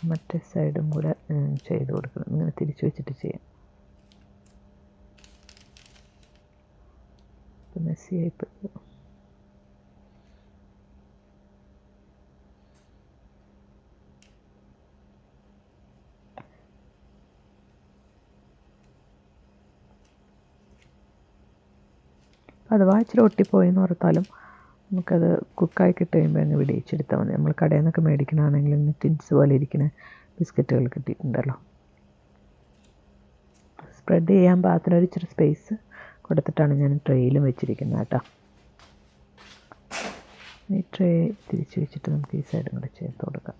A: മറ്റേ സൈഡും കൂടെ ചെയ്ത് കൊടുക്കണം. ഇങ്ങനെ തിരിച്ചു വെച്ചിട്ട് ചെയ്യാം. ഇപ്പം മെസ്സിയായിപ്പോയി അഥവാ ഇച്ചിരി ഒട്ടിപ്പോയെന്ന് ഓർത്താലും നമുക്കത് കുക്കായി കിട്ടി കഴിയുമ്പോൾ അങ്ങ് വിടിയിച്ചെടുത്താൽ മതി. നമ്മൾ കടയിൽ നിന്നൊക്കെ മേടിക്കണമെങ്കിൽ ഇങ്ങനെ ടിൻസ് പോലെ ഇരിക്കുന്ന ബിസ്ക്കറ്റുകൾ കിട്ടിയിട്ടുണ്ടല്ലോ. സ്പ്രെഡ് ചെയ്യാൻ പാകത്തിനൊരു ഇച്ചിരി സ്പേസ് കൊടുത്തിട്ടാണ് ഞാൻ ട്രേയിലും വെച്ചിരിക്കുന്നത് കേട്ടോ. ഈ ട്രേ തിരിച്ച് വെച്ചിട്ട് നമുക്ക് ഈ സൈഡും കൂടെ ചേർത്ത് കൊടുക്കാം.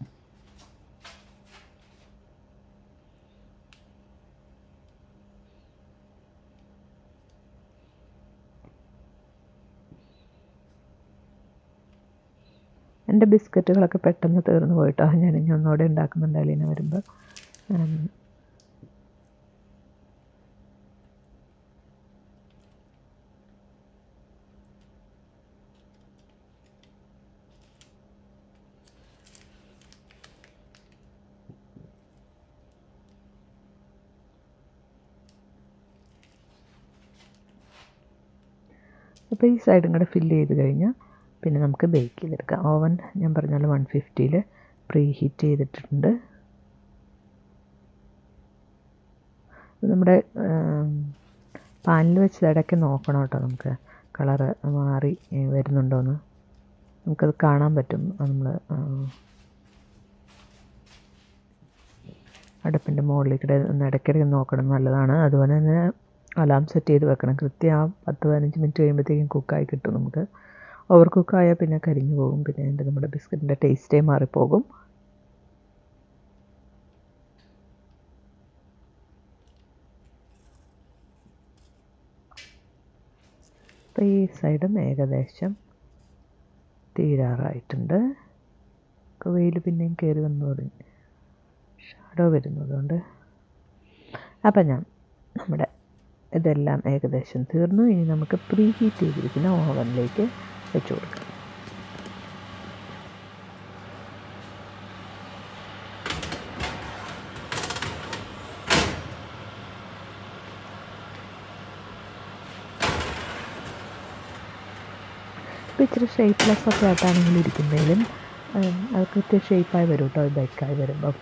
A: എന്റെ ബിസ്ക്കറ്റുകളൊക്കെ പെട്ടെന്ന് തീർന്നു പോയിട്ടോ. ഞാൻ ഇനി ഒന്നുകൂടെ ഉണ്ടാക്കുന്നുണ്ട് അലീന വരുമ്പോൾ അപ്പോൾ ഈ സൈഡും കൂടെ ഫില്ല് ചെയ്ത് കഴിഞ്ഞാൽ പിന്നെ നമുക്ക് ബേക്ക് ചെയ്തെടുക്കാം. ഓവൻ ഞാൻ പറഞ്ഞ വൺ ഫിഫ്റ്റിയിൽ പ്രീ ഹീറ്റ് ചെയ്തിട്ടുണ്ട്. നമ്മുടെ പാനിൽ വെച്ച് ഇടയ്ക്ക് നോക്കണം കേട്ടോ നമുക്ക്. കളറ് മാറി വരുന്നുണ്ടോയെന്ന് നമുക്കത് കാണാൻ പറ്റും. നമ്മൾ അടുപ്പിന്റെ മുകളിലേക്ക് ഒന്ന് ഇടയ്ക്കിടയ്ക്ക് നോക്കണം. നല്ലതാണ്. അതുപോലെ തന്നെ അലാം സെറ്റ് ചെയ്ത് വെക്കണം. കൃത്യം ആ പത്ത് പതിനഞ്ച് മിനിറ്റ് കഴിയുമ്പോഴത്തേക്കും കുക്കായി കിട്ടും നമുക്ക്. ഓവർ കുക്കായാൽ പിന്നെ കരിഞ്ഞു പോകും. പിന്നെ അതിന്റെ നമ്മുടെ ബിസ്ക്കറ്റിന്റെ ടേസ്റ്റേ മാറിപ്പോകും. അപ്പോൾ ഈ സൈഡും ഏകദേശം തീരാറായിട്ടുണ്ട്. വെയിൽ പിന്നെയും കയറി വന്നു തുടങ്ങി ഷാഡോ വരുന്നതുകൊണ്ട് അപ്പം ഞാൻ നമ്മുടെ ഇതെല്ലാം ഏകദേശം തീർന്നു. ഇനി നമുക്ക് പ്രീ ഹീറ്റ് ചെയ്തിരിക്കുന്ന ഓവനിലേക്ക് വെച്ച് കൊടുക്കാം. ഇപ്പോൾ ഇച്ചിരി ഷേപ്പ്ലെസ് ഒക്കെ ആയിട്ടാണെങ്കിൽ ഇരിക്കുന്നതിലും അത് കൃത്യ ഷേപ്പായി വരും കേട്ടോ ബൈക്കായി വരുമ്പം.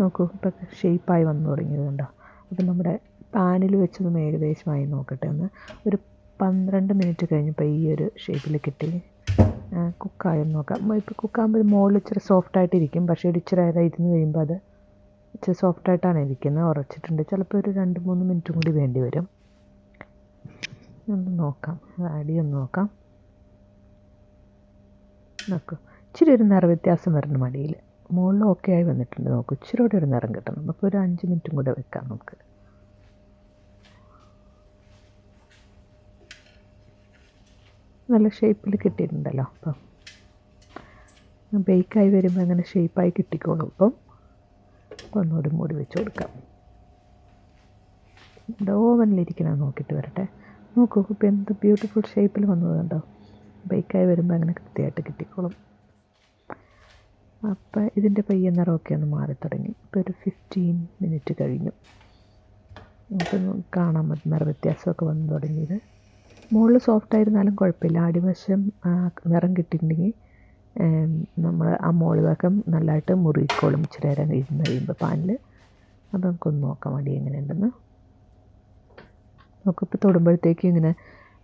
A: നോക്കൂ ഇപ്പം ഷേപ്പായി വന്നു തുടങ്ങിയത് കണ്ടോ അപ്പം നമ്മുടെ പാനിൽ വെച്ചതും ഏകദേശമായി നോക്കട്ടെ ഒന്ന്. ഒരു പന്ത്രണ്ട് മിനിറ്റ് കഴിഞ്ഞപ്പോൾ ഈ ഒരു ഷേപ്പിൽ കിട്ടി. കുക്കായെന്ന് നോക്കാം. ഇപ്പോൾ കുക്കാകുമ്പോൾ മുകളിൽ ഇച്ചിരി സോഫ്റ്റായിട്ടിരിക്കും പക്ഷേ ഒരു ഇച്ചിരി നേരം ഇരുന്ന് കഴിയുമ്പോൾ അത് ഇച്ചിരി സോഫ്റ്റായിട്ടാണ് ഇരിക്കുന്നത് ഉറച്ചിട്ടുണ്ട്. ചിലപ്പോൾ ഒരു രണ്ട് മൂന്ന് മിനിറ്റും കൂടി വേണ്ടി വരും. ഒന്ന് നോക്കാം. ആഡ് ഒന്ന് നോക്കാം. നോക്കൂ. ഇച്ചിരി ഒരു നിറ വ്യത്യാസം വരണം മടിയിൽ മുകളിൽ ഓക്കെ ആയി വന്നിട്ടുണ്ട്. നോക്കൂ. ഇച്ചിരി കൂടെ ഒരു നിറം കിട്ടണം. അപ്പോൾ ഒരു അഞ്ച് മിനിറ്റും കൂടെ വെക്കാം നമുക്ക്. നല്ല ഷേപ്പിൽ കിട്ടിയിട്ടുണ്ടല്ലോ. അപ്പം ബേക്കായി വരുമ്പോൾ അങ്ങനെ ഷേപ്പായി കിട്ടിക്കോളും. അപ്പം ഒന്നുകൂടി മൂടി വെച്ച് കൊടുക്കാം. ഇവിടെ ഓവനിലിരിക്കണം നോക്കിയിട്ട് വരട്ടെ. നോക്കൂ ഇപ്പം എന്ത് ബ്യൂട്ടിഫുൾ ഷേപ്പിൽ വന്നത് കണ്ടോ? ബേക്കായി വരുമ്പോൾ അങ്ങനെ കൃത്യമായിട്ട് കിട്ടിക്കോളും. അപ്പം ഇതിന്റെ പയ്യ നിറമൊക്കെ ഒന്ന് മാറി തുടങ്ങി. ഇപ്പോൾ ഒരു ഫിഫ്റ്റീൻ മിനിറ്റ് കഴിഞ്ഞു. നമുക്കൊന്ന് കാണാൻ നിറ വ്യത്യാസമൊക്കെ വന്നു തുടങ്ങിയത്. മുകളിൽ സോഫ്റ്റ് ആയിരുന്നാലും കുഴപ്പമില്ല. അടിവശം നിറം കിട്ടിയിട്ടുണ്ടെങ്കിൽ നമ്മൾ ആ മുകളിൽ ഭാഗം നല്ലതായിട്ട് മുറിക്കോളും ഇച്ചിരി നേരം ഇരുന്ന് കഴിയുമ്പോൾ പാനിൽ അപ്പോൾ നമുക്കൊന്ന് നോക്കാം അടി എങ്ങനെയുണ്ടെന്ന്. നോക്കിപ്പോൾ തൊടുമ്പോഴത്തേക്ക് ഇങ്ങനെ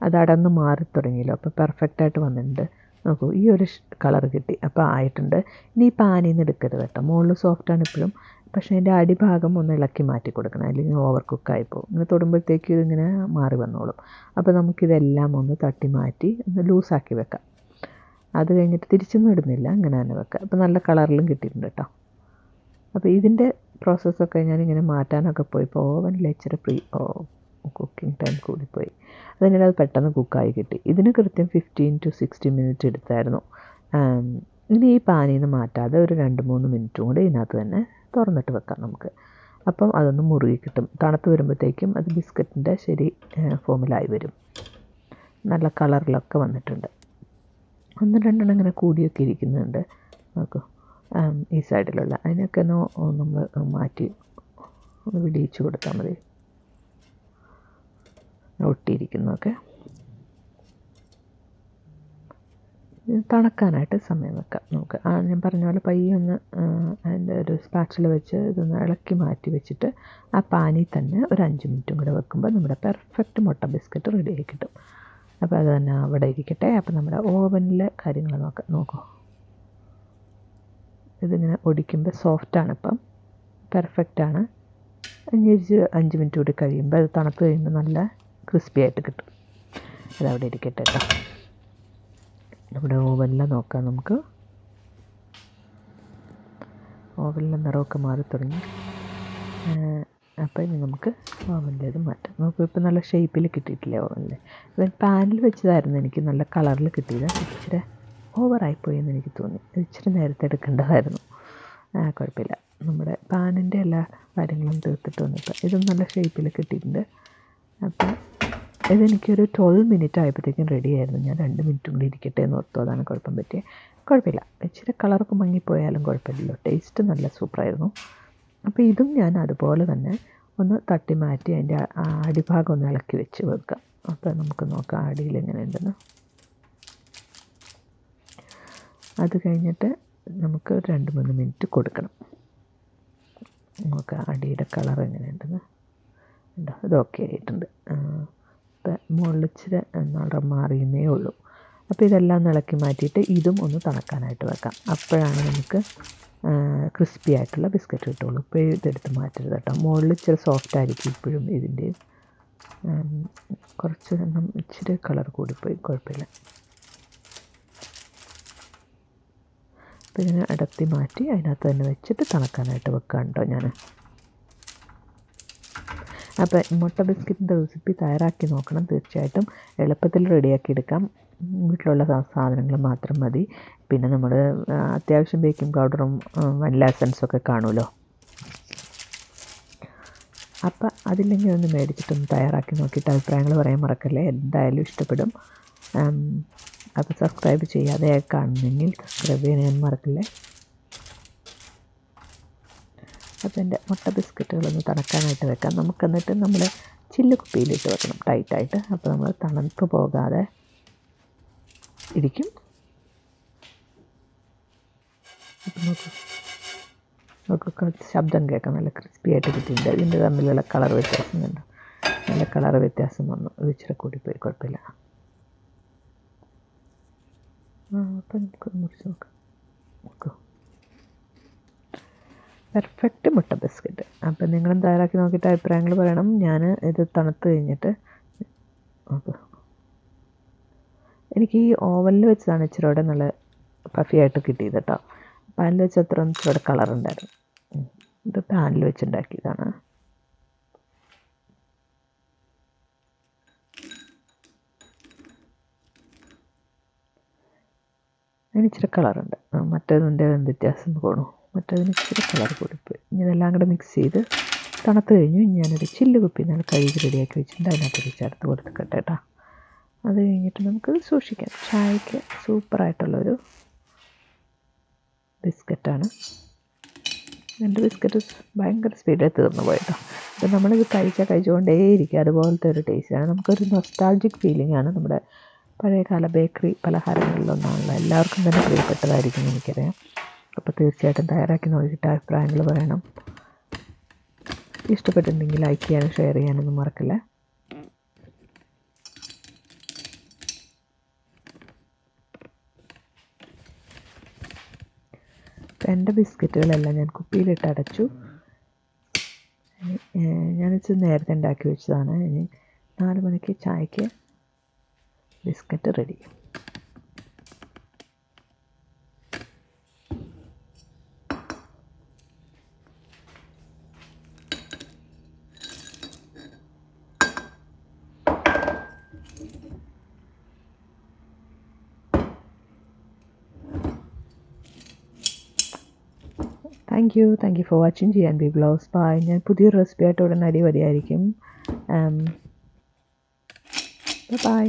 A: അത് അടന്ന് മാറി തുടങ്ങിയല്ലോ. അപ്പോൾ പെർഫെക്റ്റായിട്ട് വന്നിട്ടുണ്ട്. നോക്കൂ ഈ ഒരു കളർ കിട്ടി. അപ്പോൾ ആയിട്ടുണ്ട്. ഇനി ഈ പാനിൽ നിന്ന് എടുക്കരുത് കേട്ടോ. മുകളിൽ സോഫ്റ്റാണ് ഇപ്പോഴും പക്ഷേ അതിന്റെ അടിഭാഗം ഒന്ന് ഇളക്കി മാറ്റി കൊടുക്കണം. അല്ലെങ്കിൽ ഓവർ കുക്കായി പോകും. ഇങ്ങനെ തൊടുമ്പോഴത്തേക്ക് ഇതിങ്ങനെ മാറി വന്നോളും. അപ്പോൾ നമുക്കിതെല്ലാം ഒന്ന് തട്ടി മാറ്റി ഒന്ന് ലൂസാക്കി വെക്കാം. അത് കഴിഞ്ഞിട്ട് തിരിച്ചൊന്നും ഇടുന്നില്ല. അങ്ങനെ തന്നെ വെക്കുക അപ്പോൾ നല്ല കളറിലും കിട്ടിയിട്ടുണ്ട് കേട്ടോ. അപ്പോൾ ഇതിന്റെ പ്രോസസ്സൊക്കെ ഞാനിങ്ങനെ മാറ്റാനൊക്കെ പോയി. ഇപ്പോൾ ഓവനിൽ ഇച്ചിരി പ്രീ കുക്കിംഗ് ടൈം കൂടിപ്പോയി. അതിനിടെ അത് പെട്ടെന്ന് കുക്കായി കിട്ടി. ഇതിന് കൃത്യം ഫിഫ്റ്റീൻ ടു സിക്സ്റ്റി മിനിറ്റ് എടുത്തായിരുന്നു. ഇനി ഈ പാനിൽ മാറ്റാതെ ഒരു രണ്ട് മൂന്ന് മിനിറ്റും കൂടി ഇതിനകത്ത് തന്നെ തുറന്നിട്ട് വെക്കാം നമുക്ക്. അപ്പം അതൊന്ന് മുറുകി കിട്ടും. തണുത്ത് വരുമ്പോഴത്തേക്കും അത് ബിസ്ക്കറ്റിന്റെ ശരി ഫോമിലായി വരും. നല്ല കളറിലൊക്കെ വന്നിട്ടുണ്ട്. ഒന്ന് രണ്ടെണ്ണം ഇങ്ങനെ കൂടിയൊക്കെ ഇരിക്കുന്നുണ്ട്. നോക്കൂ. ഈ സൈഡിലുള്ള. അതിനൊക്കെ ഒന്ന് നമ്മൾ മാറ്റി ഒന്ന് വിടിയിച്ചു കൊടുത്താൽ മതി. ഒട്ടിയിരിക്കുന്നതൊക്കെ. തണുക്കാനായിട്ട് സമയം വെക്കാം. നമുക്ക് ആ ഞാൻ പറഞ്ഞ പോലെ പയ്യെ ഒന്ന് അതിന്റെ ഒരു സ്പാച്ചിൽ വെച്ച് ഇതൊന്ന് ഇളക്കി മാറ്റി വെച്ചിട്ട് ആ പാനി തന്നെ ഒരു അഞ്ച് മിനിറ്റും കൂടെ വെക്കുമ്പോൾ നമ്മുടെ പെർഫെക്റ്റ് മുട്ട ബിസ്ക്കറ്റ് റെഡി ആയി കിട്ടും. അപ്പോൾ അത് തന്നെ അവിടെ ഇരിക്കട്ടെ. അപ്പോൾ നമ്മുടെ ഓവനിലെ കാര്യങ്ങൾ നോക്കാം നോക്കൂ. ഇതിങ്ങനെ ഒടിക്കുമ്പോൾ സോഫ്റ്റാണ് ഇപ്പം. പെർഫെക്റ്റാണ് അഞ്ച് അഞ്ച് മിനിറ്റ് കൂടി കഴിയുമ്പോൾ അത് തണുത്ത് കഴിയുമ്പോൾ നല്ല ക്രിസ്പി ആയിട്ട് കിട്ടും. അതവിടെ ഇരിക്കട്ടെ കേട്ടോ. നമ്മുടെ ഓവനിലാണ് നോക്കാം നമുക്ക്. ഓവനിലെ നിറമൊക്കെ മാറി തുടങ്ങി. അപ്പോൾ ഇനി നമുക്ക് ഓവനിലേത് മാറ്റാം. നമുക്ക് ഇപ്പോൾ നല്ല ഷേപ്പിൽ കിട്ടിയിട്ടില്ലേ ഓവനിൽ ഇവൻ പാനിൽ വെച്ചതായിരുന്നു എനിക്ക് നല്ല കളറിൽ കിട്ടിയത്. ഇച്ചിരി ഓവറായിപ്പോയി എന്ന് എനിക്ക് തോന്നി. ഇച്ചിരി നേരത്തെ എടുക്കേണ്ടതായിരുന്നു. ആ കുഴപ്പമില്ല. നമ്മുടെ പാനിന്റെ എല്ലാ കാര്യങ്ങളും തീർത്തിട്ട് വന്നിപ്പോൾ ഇതും നല്ല ഷേപ്പിൽ കിട്ടിയിട്ടുണ്ട്. അപ്പം ഇതെനിക്കൊരു ട്വൽവ് മിനിറ്റ് ആയപ്പോഴത്തേക്കും റെഡി ആയിരുന്നു. ഞാൻ രണ്ട് മിനിറ്റ് കൂടി ഇരിക്കട്ടെ എന്ന് ഓർത്തു. അതാണ് കുഴപ്പം പറ്റിയത് കുഴപ്പമില്ല. ഇച്ചിരി കളറൊക്കെ മങ്ങിപ്പോയാലും കുഴപ്പമില്ലല്ലോ. ടേസ്റ്റ് നല്ല സൂപ്പറായിരുന്നു അപ്പോൾ ഇതും ഞാൻ അതുപോലെ തന്നെ ഒന്ന് തട്ടി മാറ്റി അതിന്റെ അടിഭാഗം ഒന്ന് ഇളക്കി വെച്ച് വെക്കാം. അപ്പോൾ നമുക്ക് നോക്കാം അടിയിൽ എങ്ങനെ ഉണ്ടെന്ന് അത് കഴിഞ്ഞിട്ട് നമുക്ക് രണ്ട് മൂന്ന് മിനിറ്റ് കൊടുക്കണം. നോക്കാം അടിയുടെ കളർ എങ്ങനെയുണ്ടെന്ന്. ഉണ്ടോ ഇത് ഓക്കെ ആയിട്ടുണ്ട്. ഇപ്പം മുകളിൽ ഇച്ചിരി നിറം മാറിയെന്നേ ഉള്ളൂ. അപ്പോൾ ഇതെല്ലാം ഇളക്കി മാറ്റിയിട്ട് ഇതും ഒന്ന് തണുക്കാനായിട്ട് വെക്കാം. അപ്പോഴാണ് നമുക്ക് ക്രിസ്പി ആയിട്ടുള്ള ബിസ്ക്കറ്റ് കിട്ടുള്ളൂ. ഇപ്പോൾ ഇതെടുത്ത് മാറ്റരുത് കേട്ടോ. മുകളിൽ ഇച്ചിരി സോഫ്റ്റ് ആയിരിക്കും ഇപ്പോഴും ഇതിന്റെ. കുറച്ച് ഇച്ചിരി കളർ കൂടിപ്പോയി. കുഴപ്പമില്ല. അപ്പോൾ ഇതിനെ അടർത്തി മാറ്റി അതിനകത്ത് തന്നെ വെച്ചിട്ട് തണുക്കാനായിട്ട് വെക്കാം കേട്ടോ ഞാൻ അപ്പോൾ മുട്ട ബിസ്ക്കറ്റിന്റെ റെസിപ്പി തയ്യാറാക്കി നോക്കണം. തീർച്ചയായിട്ടും എളുപ്പത്തിൽ റെഡിയാക്കി എടുക്കാം. വീട്ടിലുള്ള സാധനങ്ങൾ മാത്രം മതി. പിന്നെ നമ്മൾ അത്യാവശ്യം ബേക്കിംഗ് പൗഡറും വനില എസൻസൊക്കെ കാണുമല്ലോ. അപ്പം അതില്ലെങ്കിൽ ഒന്ന് മേടിച്ചിട്ടൊന്ന് തയ്യാറാക്കി നോക്കിയിട്ട് അഭിപ്രായങ്ങൾ പറയാൻ മറക്കല്ലേ? എന്തായാലും ഇഷ്ടപ്പെടും. അപ്പോൾ സബ്സ്ക്രൈബ് ചെയ്യാതെ കാണുന്നെങ്കിൽ സബ്സ്ക്രൈബ് ചെയ്യാൻ മറക്കല്ലേ? അപ്പോൾ എന്റെ മുട്ട ബിസ്ക്കറ്റുകളൊന്ന് തണുക്കാനായിട്ട് വെക്കാം. നമുക്ക് എന്നിട്ട് നമ്മൾ ചില്ല് കുപ്പിയിലിട്ട് വെക്കണം ടൈറ്റായിട്ട്. അപ്പോൾ നമ്മൾ തണുപ്പ് പോകാതെ ഇരിക്കും. നോക്കൂ. നമുക്ക് കുറച്ച് ശബ്ദം കേൾക്കാം. നല്ല ക്രിസ്പി ആയിട്ട് കിട്ടിയിട്ടുണ്ട്. ഇതിന്റെ തമ്മിലുള്ള കളർ വ്യത്യാസം കണ്ടു നല്ല കളർ വ്യത്യാസം വന്നു. ഇത് ഇച്ചിരി പോയി കുഴപ്പമില്ല. ആ അപ്പം നമുക്ക് മുറിച്ച് നോക്കാം. നോക്കൂ. പെർഫെക്റ്റ് മുട്ട ബിസ്ക്കറ്റ് അപ്പം നിങ്ങളും തയ്യാറാക്കി നോക്കിയിട്ട് അഭിപ്രായങ്ങൾ പറയണം. ഞാൻ ഇത് തണുത്ത് കഴിഞ്ഞിട്ട് നോക്കൂ. എനിക്ക് ഈ ഓവനിൽ വെച്ചതാണ് ഇച്ചിരി കൂടെ നല്ല പഫി ആയിട്ട് കിട്ടിയത് കേട്ടോ പാനിൽ വെച്ച് അത്ര ഇച്ചിരി കൂടെ കളർ ഉണ്ടായിരുന്നു. ഇത് പാനിൽ വെച്ചുണ്ടാക്കിയതാണ്. അതിന് ഇച്ചിരി കളറുണ്ട് മറ്റേതിന്റെ വ്യത്യാസം പോണു മറ്റേതിന് ഇച്ചിരി കളർ കൊടുപ്പ് ഇനി ഇതെല്ലാം കൂടെ മിക്സ് ചെയ്ത് തണുത്ത് കഴിഞ്ഞു. ഞാനൊരു ചില്ല് കുപ്പി നല്ല കഴുകി റെഡിയാക്കി വെച്ചിട്ടുണ്ട്. അതിനകത്ത് ചേർത്ത് കൊടുത്തിക്കട്ടെ കേട്ടോ. അത് കഴിഞ്ഞിട്ട് നമുക്ക് സൂക്ഷിക്കാം. ചായക്ക് സൂപ്പറായിട്ടുള്ളൊരു ബിസ്ക്കറ്റാണ്. എന്റെ ബിസ്ക്കറ്റ് ഭയങ്കര സ്പീഡിൽ തീർന്നു പോയിട്ടോ. അപ്പം നമ്മളിത് കഴിച്ചാൽ കഴിച്ചുകൊണ്ടേയിരിക്കും. അതുപോലത്തെ ഒരു ടേസ്റ്റാണ് നമുക്കൊരു നൊസ്റ്റാൾജിക് ഫീലിംഗ് ആണ് നമ്മുടെ പഴയകാല ബേക്കറി പലഹാരങ്ങളിലൊന്നാണല്ലോ. എല്ലാവർക്കും തന്നെ പ്രിയപ്പെട്ടതായിരിക്കും എനിക്കറിയാം. അപ്പോൾ തീർച്ചയായിട്ടും തയ്യാറാക്കി നോക്കിയിട്ട് അഭിപ്രായങ്ങൾ പറയണം. ഇഷ്ടപ്പെട്ടിട്ടുണ്ടെങ്കിൽ ലൈക്ക് ചെയ്യാനും ഷെയർ ചെയ്യാനൊന്നും മറക്കില്ല. എന്റെ ബിസ്ക്കറ്റുകളെല്ലാം ഞാൻ കുപ്പിയിലിട്ട് അടച്ചു. ഞാനിച്ച് നേരത്തെ ഉണ്ടാക്കി വെച്ചതാണ്. ഇനി നാല് മണിക്ക് ചായക്ക് biscuit ready. Thank you thank you for watching G and B blouse bye ഞാൻ പുതിയൊരു റെസിപ്പി ആയിട്ട് ഉടനടി വരികയായിരിക്കും. ബൈ